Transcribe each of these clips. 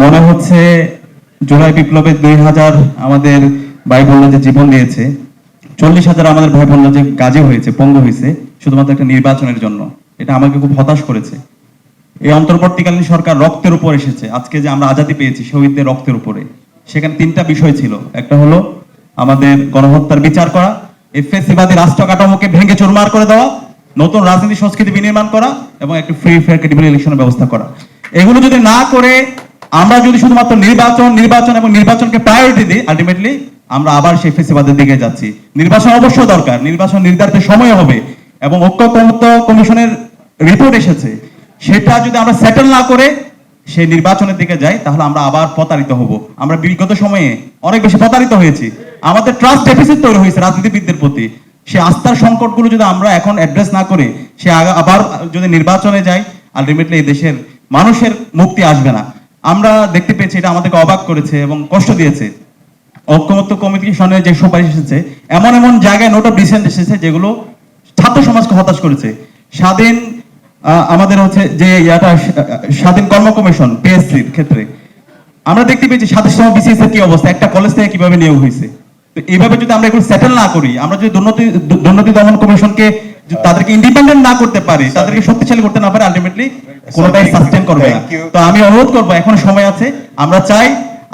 মনে হচ্ছে জুলাই বিপ্লবে দুই হাজার আমাদের ভাই বোনরা যে জীবন দিয়েছে, চল্লিশ হাজার আমাদের ভাই বোনরা যে কাজে হয়েছে, পঙ্গু হয়েছে, শুধুমাত্র একটা নির্বাচনের জন্য। এটা আমাকে খুব হতাশ করেছে। এই অন্তর্বর্তীকালীন সরকার রক্তের উপর এসেছে। আজকে যে আমরা আজাদি পেয়েছি শহীদদের রক্তের উপরে। সেখানে তিনটা বিষয় ছিল। একটা হলো আমাদের গণহত্যার বিচার করা এই ফেসিবাদী রাষ্ট্র কাঠামোকে ভেঙে চুরমার করে দেওয়া, নতুন রাজনীতি সংস্কৃতি বিনির্মাণ করা, এবং একটি ফ্রি ফেয়ার ক্রেডিবল ইলেকশনের ব্যবস্থা করা। এগুলো যদি না করে আমরা যদি শুধুমাত্র নির্বাচন নির্বাচন এবং নির্বাচনকে প্রায়োরিটি দিই আলটিমেটলি আমরা আবার সেই ফেসিবাদের দিকে যাচ্ছি। নির্বাচন অবশ্য দরকার, নির্বাচন নির্ধারিত সময় হবে এবং ঐক্যমত্য কমিশনের রিপোর্ট এসেছে। সেটা যদি আমরা সেটেল না করে সেই নির্বাচনের দিকে যাই, তাহলে আমরা আবার প্রতারিত হব। আমরা বিগত সময়ে অনেক বেশি প্রতারিত হয়েছি। আমাদের ট্রাস্ট ডেফিসিট তৈরি হয়েছে রাজনীতিবিদদের প্রতি। সে আস্থার সংকটগুলো যদি আমরা এখন অ্যাড্রেস না করে, সে আবার যদি নির্বাচনে যাই আলটিমেটলি এই দেশের মানুষের মুক্তি আসবে না। আমরা দেখতে পেয়েছি এটা আমাদেরকে অবাক করেছে এবং কষ্ট দিয়েছে। ঐক্যমত্য কমিশনের যে সুপারিশ এসেছে, এমন এমন জায়গায় নোট অফ ডিসেন্ট এসেছে যেগুলো ছাত্র সমাজকে হতাশ করেছে। স্বাধীন আমাদের হচ্ছে যে ইয়াটা স্বাধীন কর্ম কমিশন, পিএসসির ক্ষেত্রে। আমরা দেখতে পেয়েছি সাতাশতম বিসিএস এর কি অবস্থা, একটা কলেজ থেকে কীভাবে নিয়োগ হয়েছে। তো এইভাবে যদি আমরা এগুলো সেটেল না করি, আমরা যদি দুর্নীতি দুর্নীতি দমন কমিশনকে তাদেরকে ইন্ডিপেন্ডেন্ট না করতে পারি তাদেরকে শক্তিশালী করতে না পারে আলটিমেটলি কোনোটাই সাস্টেন করবে না। তো আমি অনুরোধ করব এখন সময় আছে। আমরা চাই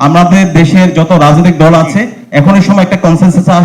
আমাদের দেশের যত রাজনৈতিক দল আছে এখন এই সময় একটা কনসেন্সাস আসা।